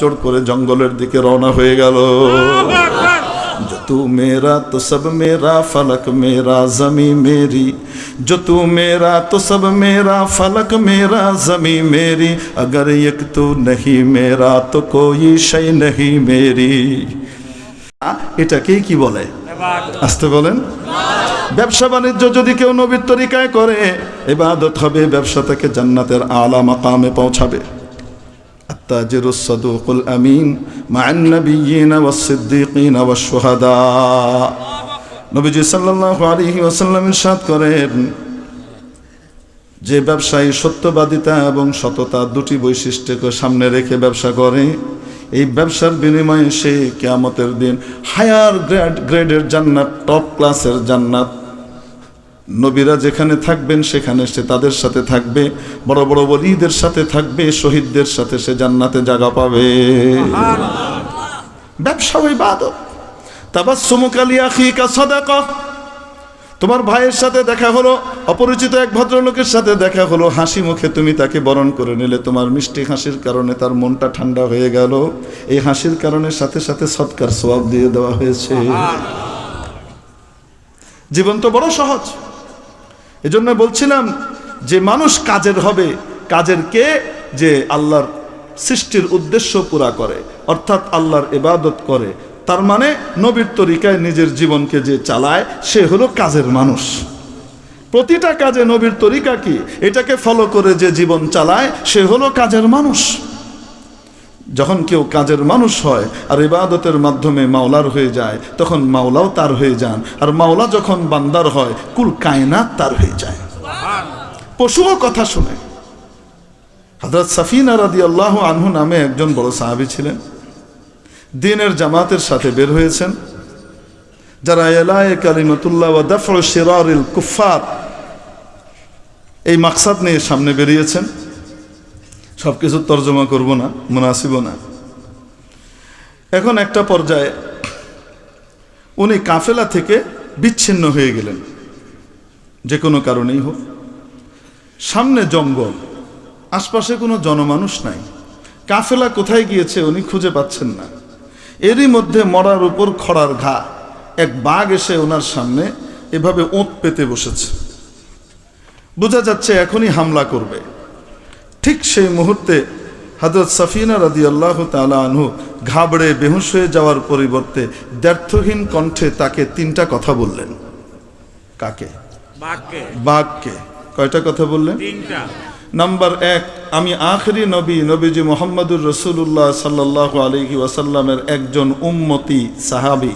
জোড় করে জঙ্গলের দিকে রওনা হয়ে গেল जो तू मेरा तो सब मेरा फलक मेरा जमी मेरी जो तू मेरा तो सब मेरा फलक मेरा जमी मेरी अगर एक तू नहीं मेरा तो कोई शय नहीं मेरी আ, এটাকেই কি বলে আসতে বলেন ব্যবসা বাণিজ্য যদি কেউ নবীর তরিকায় করে এবাদত হবে ব্যবসা থেকে জান্নাতের আলা মাকামে পৌঁছাবে التاجر الصدوق الأمين مع النبيين والصديقين والشهداء নবীজি সাল্লাল্লাহু আলাইহি ওয়াসাল্লাম ইরশাদ করেন যে ব্যবসায়ী সত্যবাদিতা এবং সততা দুটি বৈশিষ্ট্যকে সামনে রেখে ব্যবসা করে এই ব্যবসার বিনিময়ে সে কেয়ামতের দিন হায়ার গ্রেড গ্রেডের জান্নাত টপ ক্লাসের জান্নাত নবীরা যেখানে থাকবেন সেখানে সে তাদের সাথে থাকবে। বড় বড় বলিদের সাথে থাকবে শহীদদের সাথে সে জান্নাতে জায়গা পাবে। ব্যবসা ওই আলী তোমার ভাইয়ের সাথে দেখা হলো অপরিচিত এক ভদ্রলোকের সাথে দেখা হলো। হাসি মুখে তুমি তাকে বরণ করে নিলে। তোমার মিষ্টি হাসির কারণে তার মনটা ঠান্ডা হয়ে গেল। এই হাসির কারণে সাথে সাথে সৎকার সোয়াব দিয়ে দেওয়া হয়েছে। জীবন তো বড় সহজ। এজন্য বলছিলাম যে মানুষ কাজের হবে। কাজের কে? যে আল্লাহর সৃষ্টির উদ্দেশ্য পুরা করে, অর্থাৎ আল্লাহর ইবাদত করে। তার মানে নবীর তরিকায় নিজের জীবনকে যে চালায়, সে হলো কাজের মানুষ। প্রতিটা কাজে নবীর তরিকা কি? এটাকে ফলো করে যে জীবন চালায়, সে হলো কাজের মানুষ। যখন কেউ কাজের মানুষ হয় আর ইবাদতের মাধ্যমে মাওলার হয়ে যায়, তখন মাওলাও তার হয়ে যান। আর মাওলা যখন বান্দার হয়, কুল কায়নাত তার হয়ে যায়। পশুও কথা শুনে। হজরত সাফিনা রাদি আল্লাহ আনহু নামে একজন বড় সাহাবি ছিলেন। দিনের জামাতের সাথে বের হয়েছেন। যারা এলায় কালিমতুল্লাহ দফর শিরারিল কুফার এই মাকসাদ নিয়ে সামনে বেরিয়েছেন। সব কিছু তর্জমা করব না মুনাসিব না। এখন একটা পর্যায়ে উনি কাফেলা থেকে বিচ্ছিন্ন হয়ে গেলেন। যে কোনো কারণেই হোক। সামনে জঙ্গল, আশপাশে কোনো জনমানুষ নাই। কাফেলা কোথায় গিয়েছে উনি খুঁজে পাচ্ছেন না। এরই মধ্যে মরার উপর খড়ার ঘা, এক বাঘ এসে ওনার সামনে এভাবে ওঁত পেতে বসেছে। বোঝা যাচ্ছে এখনই হামলা করবে। ঠিক সেই মুহূর্তে হজরত সাফিনা রাদি আল্লাহ তালা আনহু ঘাবড়ে বেহুশ হয়ে যাওয়ার পরিবর্তে দ্ব্যর্থহীন কণ্ঠে তাকে তিনটা কথা বললেন। কাকে? বাঘকে। কয়টা কথা বললেন? নাম্বার এক আমি আখরি নবী নবীজি মোহাম্মদুর রসুল্লাহ সাল্লাহ আলহি ওয়াসাল্লামের একজন উম্মতি সাহাবি।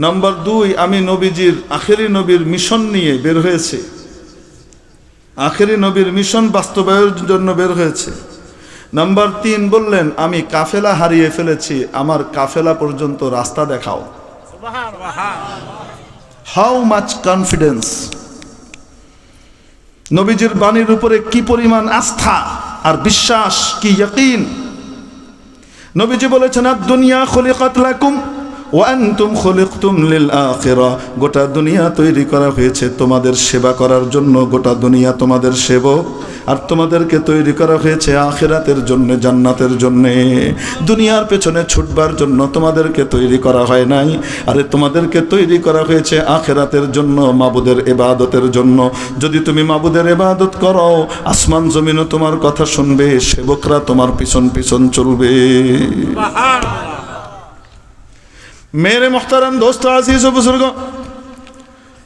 নাম্বার দুই আমি নবীজির আখেরি নবীর মিশন নিয়ে বের হয়েছে। আখেরি নবীর মিশন বাস্তবায়নের জন্য বের হয়েছে। নাম্বার তিন বললেন, আমি কাফেলা হারিয়ে ফেলেছি, আমার কাফেলা পর্যন্ত রাস্তা দেখাও। হাউ মাচ কনফিডেন্স নবীজির বাণীর উপরে কি পরিমাণ আস্থা আর বিশ্বাস, কি ইয়কিন? নবীজি বলেছেন আর দুনিয়া খলিকাত লাকুম। ওয়ান্তুম খলিকতুম লিল আখিরা, গোটা দুনিয়া তৈরি করা হয়েছে তোমাদের সেবা করার জন্য, গোটা দুনিয়া তোমাদের সেবক। আর তোমাদেরকে তৈরি করা হয়েছে আখিরাতের জন্য, জান্নাতের জন্য। দুনিয়ার পেছনে ছুটবার জন্য তোমাদেরকে তৈরি করা হয় নাই। আরে তোমাদেরকে তৈরি করা হয়েছে আখিরাতের জন্য, মাবুদের এবাদতের জন্য। যদি তুমি মাবুদের এবাদত করো, আসমান জমিনও তোমার কথা শুনবে, সেবকরা তোমার পিছন পিছন চলবে। মেরে মোহতারাম দোস্ত, আজিজ বুজুর্গ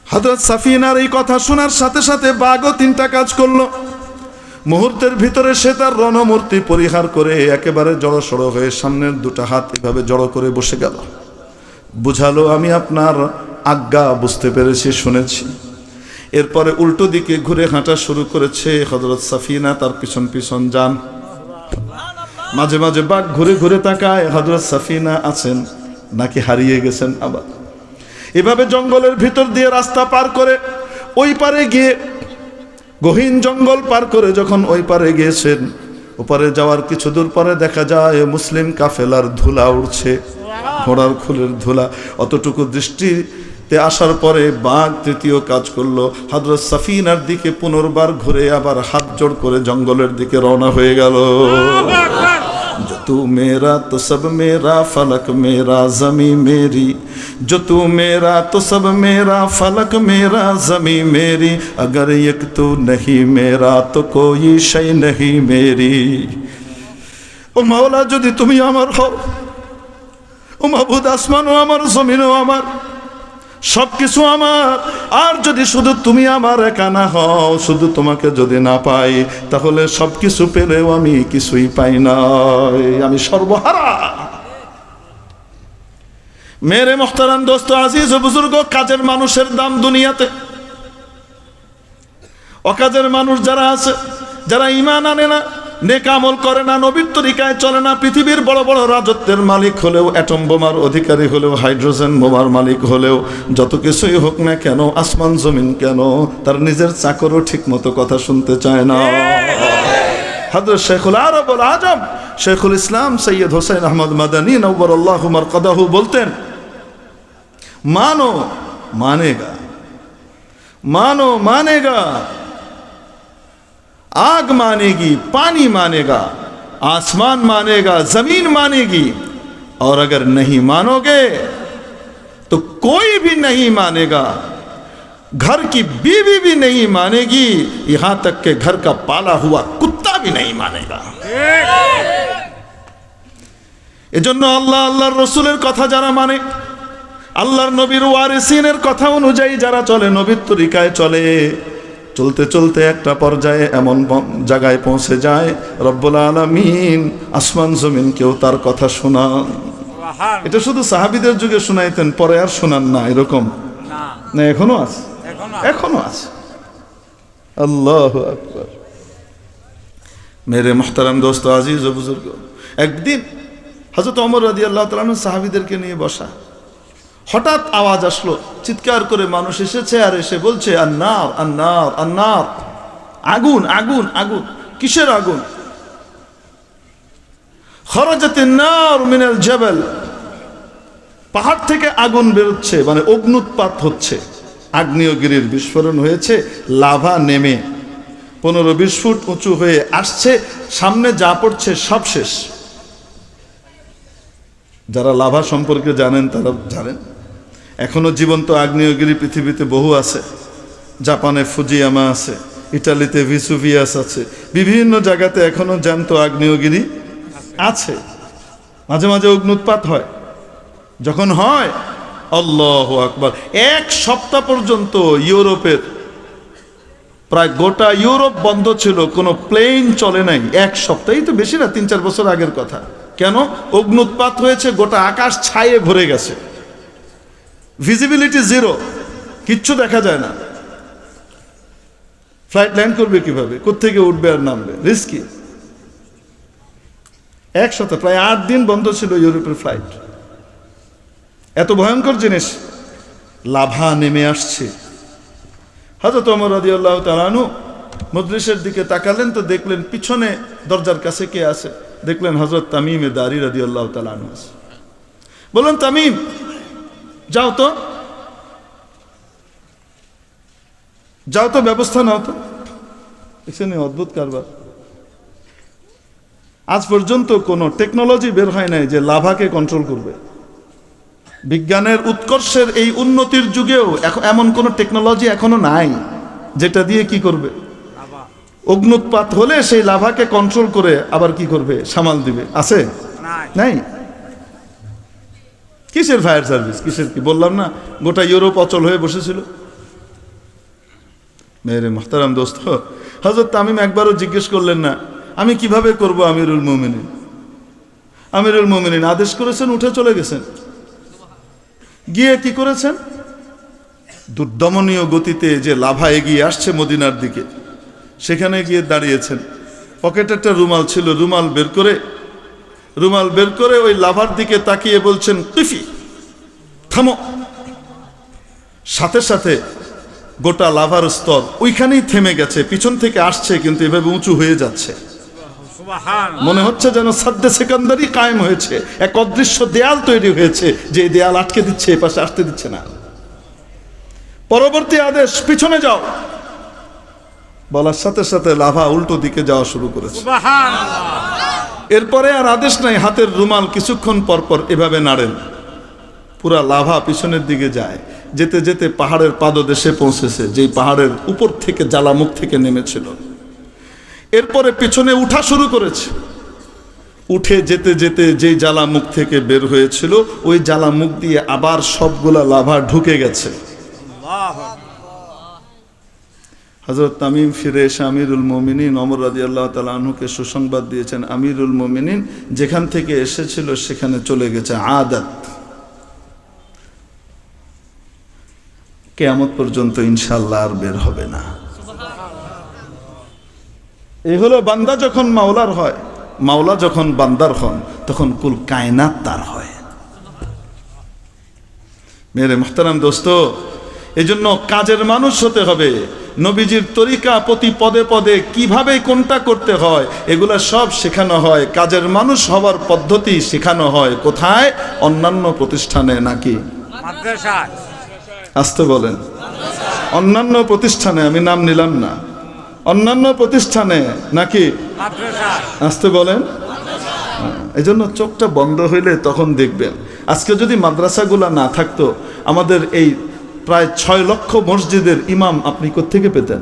হজরত সাফিনার এই কথা শোনার সাথে সাথে বাঘও তিনটা কাজ করল। মুহূর্তের ভিতরে সে তার রণমূর্তি পরিহার করে একেবারে জড়সড় হয়ে সামনের দুটো হাত এভাবে জড়ো করে বসে গেল। বুঝালো, আমি আপনার আজ্ঞা বুঝতে পেরেছি, শুনেছি। এরপরে উল্টো দিকে ঘুরে হাঁটা শুরু করেছে হজরত সাফিনা, তার পিছন পিছন যান। মাঝে মাঝে বাঘ ঘুরে ঘুরে তাকায় হজরত সাফিনা আছেন। নাকি হারিয়ে গেছেন আবার? এভাবে জঙ্গলের ভিতর দিয়ে রাস্তা পার করে ওই পারে গিয়ে, গহীন জঙ্গল পার করে যখন ওই পারে গিয়েছেন, ওপারে যাওয়ার কিছু দূর পরে দেখা যায় মুসলিম কাফেলার ধুলা উড়ছে, ঘোড়ার খুলের ধুলা। অতটুকু দৃষ্টিতে আসার পরে বাঘ তৃতীয় কাজ করল হজরত সাফিনার দিকে পুনর্বার ঘুরে আবার হাত জোড় করে জঙ্গলের দিকে রওনা হয়ে গেল। तू मेरा तो सब मेरा फलक मेरा जमी मेरी जो तू मेरा तो सब मेरा फलक मेरा जमी मेरी अगर एक तू नहीं मेरा तो कोई शय नहीं मेरी ও মাওলা যদি তুমি আমার হও ও মাহবুদ আসমানও আমার জমিনও আমার সব কিছু আমার। আর যদি শুধু তুমি আমার একা না হও, শুধু তোমাকে যদি না পাই, তাহলে সব কিছু পেলেও আমি কিছুই পাই না। আমি সর্বহারা। মেরে মোহতারাম দোস্ত, আজিজ বুজুর্গ, কাজের মানুষের দাম দুনিয়াতে। অকাজের মানুষ যারা আছে, যারা ইমান আনে না নেকামল করে না, নবীর তরিকায় চলে না, পৃথিবীর বড় বড় রাজত্বের মালিক হলেও, অ্যাটম বোমার অধিকারী হলেও, হাইড্রোজেন বোমার মালিক হলেও, যত কিছুই হোক না কেন, আসমান জমিন কেন, তার নিজের চাকরও ঠিক মতো কথা শুনতে চায় না। হজরত শেখুল আরবুল আজম, শেখুল ইসলাম সৈয়দ হোসেন আহমদ মাদানী নব্বর আল্লাহ কাদাহু বলতেন, মানো মানেগা মানো মানেগা। आग मानेगी पानी मानेगा आसमान मानेगा जमीन मानेगी और अगर नहीं मानोगे तो कोई भी नहीं मानेगा घर की बीवी भी नहीं मानेगी यहां तक के घर का पाला हुआ कुत्ता भी नहीं मानेगा এজন্য আল্লাহ আল্লাহর রসুলের কথা যারা মানে আল্লাহর নবীর ওয়ারিসিনের কথা অনুযায়ী যারা চলে নবীর তরিকায় চলে চলতে চলতে একটা পর্যায়ে এমন জায়গায় পৌঁছে যায় রব্বুল আলমিন আসমান জমিন কেউ তার কথা শোনান এটা শুধু সাহাবিদের যুগে শোনাইতেন পরে আর শোনান না এরকম। না। এখনও আছে। এখন আছে। আল্লাহ আকবর। মেরে মোহতারাম দোস্ত আজিজ বুজুর্গ একদিন হজরত অমর রাদি আল্লাহ তালন সাহাবিদেরকে নিয়ে বসা। হঠাৎ আওয়াজ আসলো, চিৎকার করে মানুষ এসেছে আর এসে বলছে, আন্নার আন্নার আন্নার। আগুন আগুন আগুন, কিসের আগুন? খরজাতে নার মিনাল জেবেল। পাহাড় থেকে আগুন বেরোচ্ছে মানে অগ্নুৎপাত হচ্ছে। আগ্নেয়গিরির বিস্ফোরণ হয়েছে, লাভা নেমে। পনেরো বিশ ফুট উঁচু হয়ে আসছে, সামনে যা পড়ছে সব শেষ। যারা লাভা সম্পর্কে জানেন, তারা জানেন। এখনও জীবন্ত আগ্নেয়গিরি পৃথিবীতে বহু আছে। জাপানে ফুজিয়ামা আছে, ইটালিতে ভিসুভিয়াস আছে, বিভিন্ন জায়গাতে এখনও জ্যান্ত আগ্নেয়গিরি আছে। মাঝে মাঝে অগ্নুৎপাত হয়। যখন হয়, আল্লাহ আকবার, এক সপ্তাহ পর্যন্ত ইউরোপের, প্রায় গোটা ইউরোপ বন্ধ ছিল, কোনো প্লেন চলে নাই। এক সপ্তাহই তো বেশি না, তিন চার বছর আগের কথা। কেন? অগ্নুৎপাত হয়েছে, গোটা আকাশ ছায়ে ভরে গেছে। ভিজিবিলিটি জিরো কিচ্ছু দেখা যায় না। ফ্লাইট ল্যান্ড করবে কীভাবে? কোত্থেকে উঠবে আর নামবে? রিস্কি একসাথে প্রায় আট দিন বন্ধ ছিল ইউরোপের ফ্লাইট এত ভয়ঙ্কর জিনিস। লাভা নেমে আসছে। হজরত অমর রাজি আল্লাহ তালানু মদ্রিসের দিকে তাকালেন তো দেখলেন পিছনে দরজার কাছে কে আছে? দেখলেন হজরত তামিমে দারি রাজি আল্লাহ তালানু আছে। বললেন, তামিম যাও তো। যাও তো ব্যবস্থা নাও তো। এখানে অদ্ভুত কারবার। আজ পর্যন্ত কোনো টেকনোলজি বের হয় নাই যে লাভাকে কন্ট্রোল করবে। বিজ্ঞানের উৎকর্ষের এই উন্নতির যুগেও এমন কোনো টেকনোলজি এখনও নাই যেটা দিয়ে কি করবে। অগ্নুৎপাত হলে সেই লাভাকে কন্ট্রোল করে আবার কি করবে? সামাল দিবে। আছে? নাই। নাই? কিসের ফায়ার সার্ভিস? কিসের কি? বললাম না, গোটা ইউরোপ অচল হয়ে বসেছিল। মেরে মোহতারাম দোস্ত হজরত তামিম একবারও জিজ্ঞেস করলেন না, আমি কীভাবে করব আমিরুল মোমিনিন? আমিরুল মোমিনিন আদেশ করেছেন, উঠে চলে গেছেন। গিয়ে কি করেছেন? দুর্দমনীয় গতিতে যে লাভা এগিয়ে আসছে মদিনার দিকে, সেখানে গিয়ে দাঁড়িয়েছেন। পকেটে একটা রুমাল ছিল, রুমাল বের করে রুমাল বের করে ওই লাভার দিকে তাকিয়ে বলছেন টিফি থামো। সাথে সাথে গোটা লাভার স্তর ওইখানেই থেমে গেছে পিছন থেকে আসছে কিন্তু এভাবে উঁচু হয়ে যাচ্ছে। মনে হচ্ছে যেন সাদ্দে সেকান্দারি কায়েম হয়েছে এক অদৃশ্য দেয়াল তৈরি হয়েছে যে দেয়াল আটকে দিচ্ছে এ পাশে আসতে দিচ্ছে না। পরবর্তী আদেশ পিছনে যাও। বলার সাথে সাথে লাভা উল্টো দিকে যাওয়া শুরু করেছে। এরপরে আর আদেশ নাই, হাতের রুমাল কিছুক্ষণ পর পর এভাবে নাড়েন। পুরা লাভা পিছনের দিকে যায়। যেতে যেতে পাহাড়ের পাদদেশে পৌঁছেছে, যেই পাহাড়ের উপর থেকে জ্বালামুখ থেকে নেমেছিল। এরপরে পিছনে উঠা শুরু করেছে। উঠে যেতে যেতে যেই জ্বালামুখ থেকে বের হয়েছিল, ওই জ্বালামুখ দিয়ে আবার সবগুলা লাভা ঢুকে গেছে। হজরত তামিম ফিরে এসে আমিরুল মোমিনিন অমর রাজি আল্লাহ তালুকে সুসংবাদ দিয়েছেন, আমিরুল মোমিনিন যেখান থেকে এসেছিল সেখানে চলে গেছে আদাত। কেয়ামত পর্যন্ত ইনশাল্লাহ আর বের হবে না। এই হলো বান্দা যখন মাওলার হয়, মাওলা যখন বান্দার হন, তখন কুল কায়নাত তার হয়। মেরে মোহতারাম দোস্ত, এজন্য কাজের মানুষ হতে হবে। নবীজির তরিকা প্রতি পদে পদে কীভাবে কোনটা করতে হয় এগুলা সব শেখানো হয়। কাজের মানুষ হওয়ার পদ্ধতি শেখানো হয়। কোথায়? অন্যান্য প্রতিষ্ঠানে নাকি? আসতে বলেন। অন্যান্য প্রতিষ্ঠানে আমি নাম নিলাম না। অন্যান্য প্রতিষ্ঠানে নাকি? আসতে বলেন। এই জন্য চোখটা বন্ধ হইলে তখন দেখবেন। আজকে যদি মাদ্রাসাগুলা না থাকতো আমাদের এই প্রায় ছয় লক্ষ মসজিদের ইমাম আপনি কোত্থেকে পেতেন?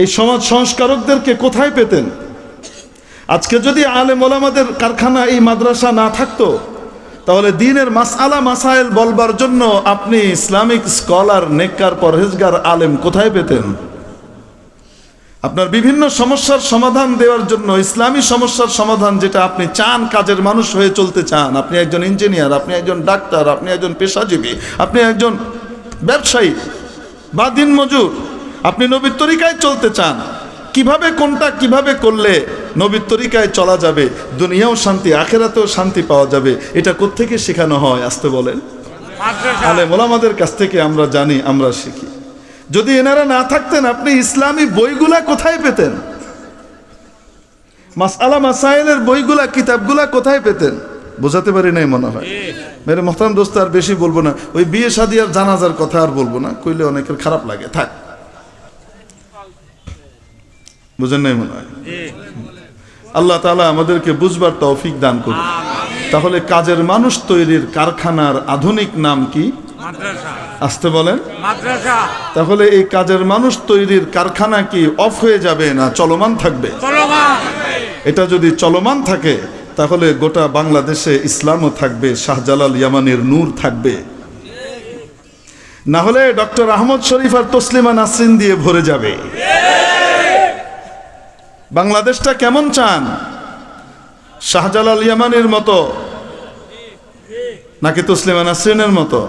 এই সমাজ সংস্কারকদেরকে কোথায় পেতেন? আজকে যদি আলেম ওলামাদের কারখানা এই মাদ্রাসা না থাকতো তাহলে দিনের মাসআলা মাসাইল বলবার জন্য আপনি ইসলামিক স্কলার নেককার পরহেজগার আলেম কোথায় পেতেন? আপনার বিভিন্ন সমস্যার সমাধান দেওয়ার জন্য ইসলামী সমস্যার সমাধান যেটা আপনি চান কাজের মানুষ হয়ে চলতে চান আপনি একজন ইঞ্জিনিয়ার আপনি একজন ডাক্তার আপনি একজন পেশাজীবী আপনি একজন ব্যবসায়ী বা দিন মজুর আপনি নবীর তরিকায় চলতে চান কীভাবে কোনটা কীভাবে করলে নবীর তরিকায় চলা যাবে দুনিয়াও শান্তি আখেরাতেও শান্তি পাওয়া যাবে এটা কোত্থেকে শেখানো হয় আসতে বলেন। আলে মোলামাদের কাছ থেকে আমরা জানি আমরা শিখি। যদি এনারা না থাকতেন আপনি ইসলামী বইগুলা কোথায় পেতেন? মাসালা মাসাইলের বইগুলা কিতাবগুলা কোথায় পেতেন? বোঝাতে পারি নাই মনে হয়। মেরে মহতারাম দোস্ত আর বেশি বলব না। ওই বিয়ে শাদি আর জানাজার কথা আর বলব না। কইলে অনেকের খারাপ লাগে। থাক। বুঝেন নাই মনে হয়? আল্লাহ তাআলা আমাদেরকে বুঝবার তৌফিক দান করুন। তাহলে কাজের মানুষ তৈরির কারখানার আধুনিক নাম কি? আসতে বলেন। তাহলে এই কাজের মানুষ তৈরির কারখানা কি অফ হয়ে যাবে না চলমান থাকবে? এটা যদি চলমান থাকে তাহলে গোটা বাংলাদেশে ইসলামও থাকবে শাহজালাল ইয়ামানের নূর থাকবে। না হলে ডক্টর আহমদ শরীফ আর তসলিমা নাসরিন দিয়ে ভরে যাবে। বাংলাদেশটা কেমন চান? শাহজালাল ইয়ামানের মতো নাকি তসলিমা নাসরিনের মতো?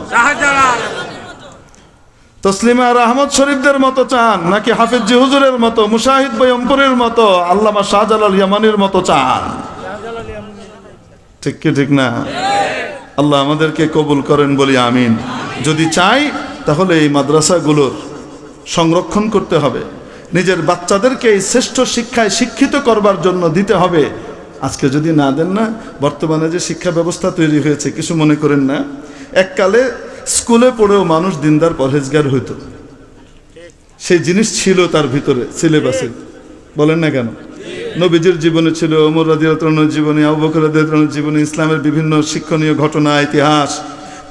তসলিমা আর আহমদ শরীফদের মতো চান নাকি হাফিজ জি হুজুরের মতো মুশাহিদ বয়ম্পরের মতো আল্লামা শাহজালাল ইয়ামানির মতো চান? ঠিক কি, ঠিক না? আল্লাহ আমাদেরকে কবুল করেন বলি, আমিন। যদি চাই, তাহলে এই মাদ্রাসাগুলোর সংরক্ষণ করতে হবে। নিজের বাচ্চাদেরকে এই শ্রেষ্ঠ শিক্ষায় শিক্ষিত করবার জন্য দিতে হবে। আজকে যদি না দেন না, বর্তমানে যে শিক্ষা ব্যবস্থা তৈরি হয়েছে, কিছু মনে করেন না? এককালে স্কুলে পড়েও মানুষ দিনদার, পরহেজগার হইত। সেই জিনিস ছিল তার ভিতরে সিলেবাসে বলেন না কেন? নবীজির জীবনে ছিল, ওমর রাজিয়াতনের জীবনে, আবু বকর জীবনে, ইসলামের বিভিন্ন শিক্ষণীয় ঘটনা, ইতিহাস,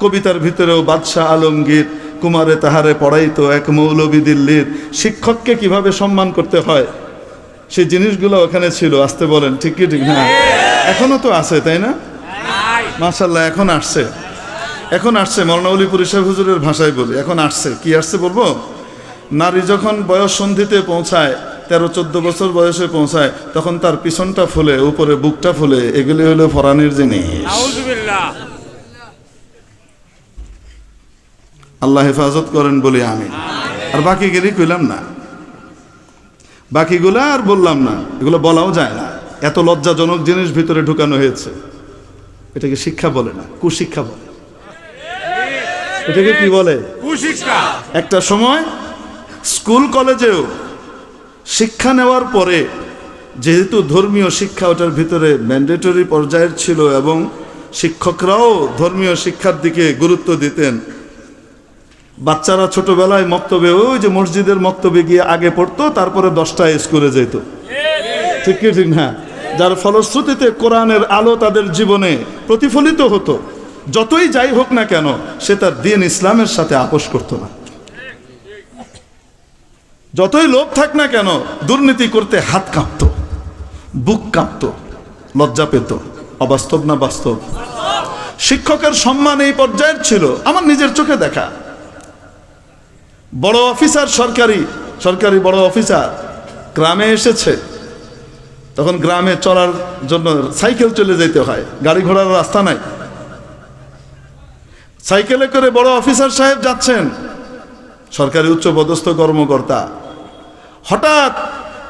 কবিতার ভিতরেও বাদশাহ আলমগীর কুমারে তাহারে পড়াইতো এক মৌলবী দিল্লির শিক্ষককে কীভাবে সম্মান করতে হয়? সেই জিনিসগুলো ওখানে ছিল, আসতে বলেন, ঠিক কি, ঠিক হ্যাঁ এখনও তো আছে, তাই না? নাই মাশাল্লাহ এখন আসছে। এখন আসছে মরণাউলি পরিষদ হুজুরের ভাষায় বলি, এখন আসছে। কি আসছে বলব? নারী যখন বয়স সন্ধিতে পৌঁছায় তেরো চোদ্দ বছর বয়সে পৌঁছায় তখন তার পিছনটা ফুলে উপরে বুকটা ফুলে এগুলি হলো ফরানির জিনিস। আল্লাহ হেফাজত করেন বলি আমি আর বাকি গেলি কইলাম না। বাকিগুলা আর বললাম না এগুলো বলাও যায় না। এত লজ্জাজনক জিনিস ভিতরে ঢুকানো হয়েছে। এটাকে শিক্ষা বলে না কুশিক্ষা বলে। এটাকে কি বলে? কুশিক্ষা। একটা সময় স্কুল কলেজেও শিক্ষা নেওয়ার পরে যেহেতু ধর্মীয় শিক্ষা ওটার ভিতরে ম্যান্ডেটরি পর্যায়ের ছিল এবং শিক্ষকরাও ধর্মীয় শিক্ষার দিকে গুরুত্ব দিতেন, বাচ্চারা ছোটবেলায় মক্তবে, ওই যে মসজিদের মক্তবে গিয়ে আগে পড়তো, তারপরে দশটায় স্কুলে যেত। ঠিক কি, ঠিক না? যার ফলশ্রুতিতে কোরআনের আলো তাদের জীবনে প্রতিফলিত হতো। যতই যাই হোক না কেন, সে তার দিন ইসলামের সাথে আপোষ করতো না। যতই লোভ থাক না কেন, দুর্নীতি করতে হাত কাঁপতো, বুক কাঁপতো, লজ্জা পেত। অবাস্তব না বাস্তব? শিক্ষকের সম্মান এই পর্যায়ের ছিল, আমার নিজের চোখে দেখা। বড় অফিসার সরকারি সরকারি বড় অফিসার গ্রামে এসেছে। তখন গ্রামে চলার জন্য সাইকেল চলে যেতে হয়, গাড়ি ঘোড়ার রাস্তা নাই। সাইকেলে করে বড় অফিসার সাহেব যাচ্ছেন। সরকারি উচ্চ পদস্থ কর্মকর্তা। হঠাৎ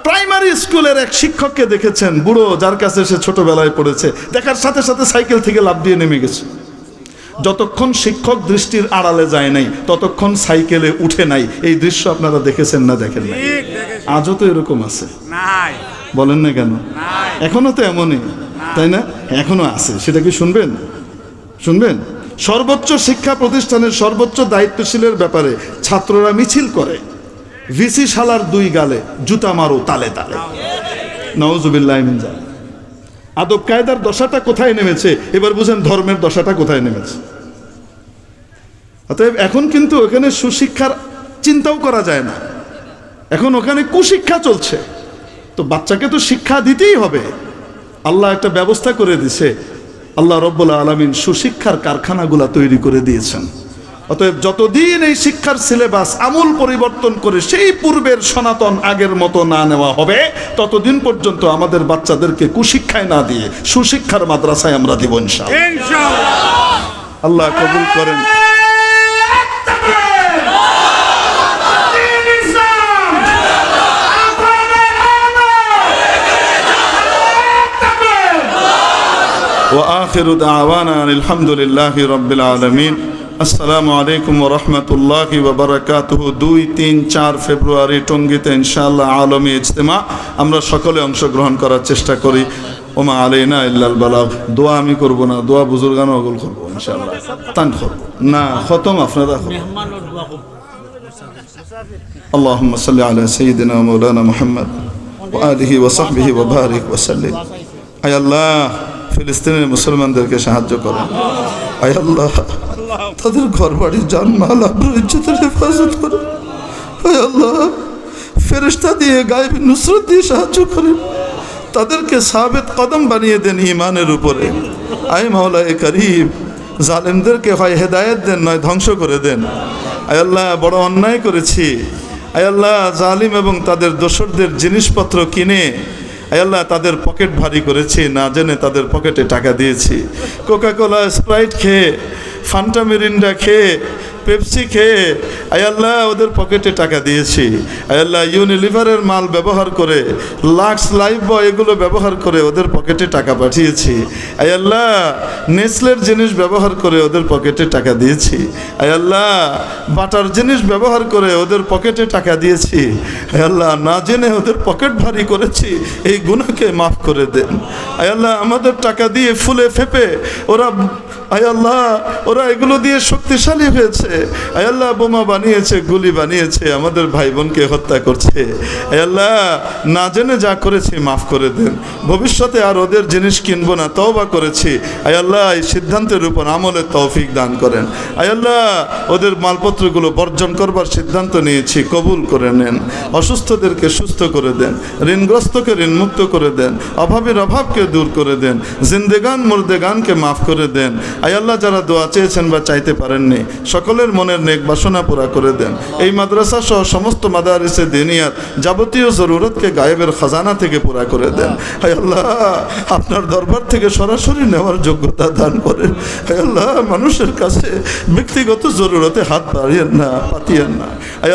প্রাইমারি স্কুলের এক শিক্ষককে দেখেছেন বুড়ো যার কাছে সে ছোটবেলায় পড়েছে। দেখার সাথে সাথে সাইকেল থেকে লাফ দিয়ে নেমে গেছে। যতক্ষণ শিক্ষক দৃষ্টির আড়ালে যায় নাই ততক্ষণ সাইকেলে উঠে নাই। এই দৃশ্য আপনারা দেখেছেন না দেখেন না আজও তো এরকম আছে। বলেন না কেন? এখনও তো এমনই তাই না? এখনও আছে সেটা কি শুনবেন? শুনবেন? সর্বোচ্চ শিক্ষা প্রতিষ্ঠানের সর্বোচ্চ দায়িত্বশীলের ব্যাপারে ছাত্ররা মিছিল করে। ভিসি শালার দুই গালে জুতা মারো তালে তালে। নওজুবিল্লাহ আদব কায়দার দশাটা কোথায় নেমেছে? এবার বুঝেন ধর্মের দশাটা কোথায় নেমেছে। অতএব এখন কিন্তু ওখানে সুশিক্ষার চিন্তাও করা যায় না। এখন ওখানে কুশিক্ষা চলছে। তো বাচ্চাকে তো শিক্ষা দিতেই হবে। আল্লাহ একটা ব্যবস্থা করে দিছে। আল্লাহ রব্বুল আলমিন সুশিক্ষার কারখানাগুলা তৈরি করে দিয়েছেন। অতএব যতদিন এই শিক্ষার সিলেবাস আমূল পরিবর্তন করে সেই পূর্বের সনাতন আগের মতো না নেওয়া হবে ততদিন পর্যন্ত আমাদের বাচ্চাদেরকে কুশিক্ষায় না দিয়ে সুশিক্ষার মাদ্রাসায় আমরা দিব ইনশাআল্লাহ। আল্লাহ কবুল করেন। وآخر دعوانا أن الحمد لله رب العالمين আসসালামু আলাইকুম রহমতুল্লাহ বাবরাকাতুহ দুই তিন চার ফেব্রুয়ারি টঙ্গিতে ইনশাআল্লাহ আলমী ইজতেমা আমরা সকলে অংশগ্রহণ করার চেষ্টা করি ওমা আলাইনা ইল্লাল বালাগ দোয়া আমি করব না দোয়া বুজুর্গানো অগল করবো ইনশাআল্লাহ তান করবো না খতম আপনারা করবো اللهم صل على سيدنا مولانا محمد وآله وصحبه وبارك وسلم আয় আল্লাহ ফিলিস্তিনের মুসলমানদেরকে সাহায্য আয় আল্লাহ, তাদের ঘর বাড়ি জানমাল ইজ্জতের হেফাজত আয় আল্লাহ, ফেরেশতা দিয়ে গায়েব নুসরত দিয়ে সাহায্য করেন। তাদেরকে সাবেত কদম বানিয়ে দেন ইমানের উপরে। আয় মাওলায় করিম, জালেমদেরকে হয় হেদায়েত দেন, নয় ধ্বংস করে দেন। আয় আল্লাহ, বড় অন্যায় করেছি। আয় আল্লাহ, জালিম এবং তাদের দোসরদের জিনিসপত্র কিনে আল্লাহ, তাদের পকেট ভারী করেছি, না জেনে তাদের পকেটে টাকা দিয়েছি। কোকা কোলা স্প্রাইট খেয়ে ফান্টা মিরিন্ডা খেয়ে পেপসি খেয়ে আয়াল্লাহ ওদের পকেটে টাকা দিয়েছি। আয়াল্লাহ ইউনিলিভারের মাল ব্যবহার করে, লাক্স লাইফ বয় এগুলো ব্যবহার করে ওদের পকেটে টাকা পাঠিয়েছি। আয়াল্লাহ নেসলের জিনিস ব্যবহার করে ওদের পকেটে টাকা দিয়েছি। আয়াল্লাহ বাটার জিনিস ব্যবহার করে ওদের পকেটে টাকা দিয়েছি। আয়াল্লাহ না জেনে ওদের পকেট ভারী করেছি, এই গুণাকে মাফ করে দেন। আয়াল্লাহ আমাদের টাকা দিয়ে ফুলে ফেপে ওরা আয়াল্লাহ ওরা এগুলো দিয়ে শক্তিশালী হয়েছে। আয়াল্লাহ বোমা বানিয়েছে, গুলি বানিয়েছে, আমাদের ভাই বোনকে হত্যা করছে। আয়াল্লাহ না জেনে যা করেছি মাফ করে দেন। ভবিষ্যতে আর ওদের জিনিস কিনবো না, তওবা করেছি। আয়াল্লাহ এই সিদ্ধান্তের উপর আমলের তৌফিক দান করেন। আয়াল্লাহ ওদের মালপত্রগুলো বর্জন করবার সিদ্ধান্ত নিয়েছি, কবুল করে নেন। অসুস্থদেরকে সুস্থ করে দেন, ঋণগ্রস্তকে ঋণমুক্ত করে দেন, অভাবের অভাবকে দূর করে দেন, জিন্দেগান মুর্দেগানকে মাফ করে দেন। আয়াল্লাহ যারা দোয়া চেয়েছেন বা চাইতে পারেননি, সকলের মনের নেক বাসনা পুরা করে দেন। এই মাদ্রাসা সহ সমস্ত মাদারিসে দিনিয়াত যাবতীয় জরুরতকে গায়েবের খাজানা থেকে পুরা করে দেন। হায় আল্লাহ, আপনার দরবার থেকে সরাসরি নেওয়ার যোগ্যতা দান করেন। হায় আল্লাহ, মানুষের কাছে ব্যক্তিগত জরুরতে হাত বাড়িয়েন না, পাতিয়েন না।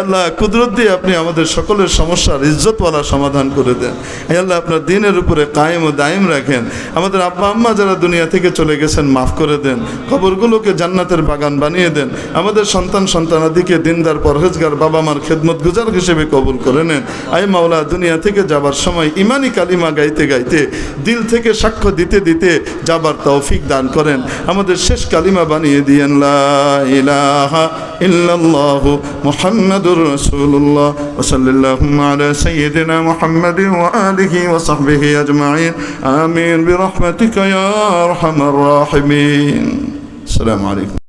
আল্লাহ, কুদরত দিয়ে আপনি আমাদের সকলের সমস্যার ইজ্জতওয়ালা সমাধান করে দেন। হায় আল্লাহ, আপনার দিনের উপরে কায়েম ও দায়েম রাখেন। আমাদের আব্বা আম্মা যারা দুনিয়া থেকে চলে গেছেন, মাফ করে দেন। খবরগুলোকে জান্নাতের বাগান বানিয়ে দেন। আমাদের সন্তান সন্তানাদিকে দিনদার পরহেজগার বাবা মার খেদমত গুজার হিসেবে কবুল করে নেন। আই মাওলা, দুনিয়া থেকে যাবার সময় ইমানি কালিমা গাইতে গাইতে, দিল থেকে সাক্ষ্য দিতে দিতে যাবার তৌফিক দান করেন। আমাদের শেষ কালিমা বানিয়ে দিয়েন ইলাহা ইল্লাল্লাহু মুহাম্মাদুর রাসূলুল্লাহ ওয়া আজমাইন। আমিন, বিরহমাতিকা ইয়া আরহামার রাহিমিন আসসালামু আলাইকুম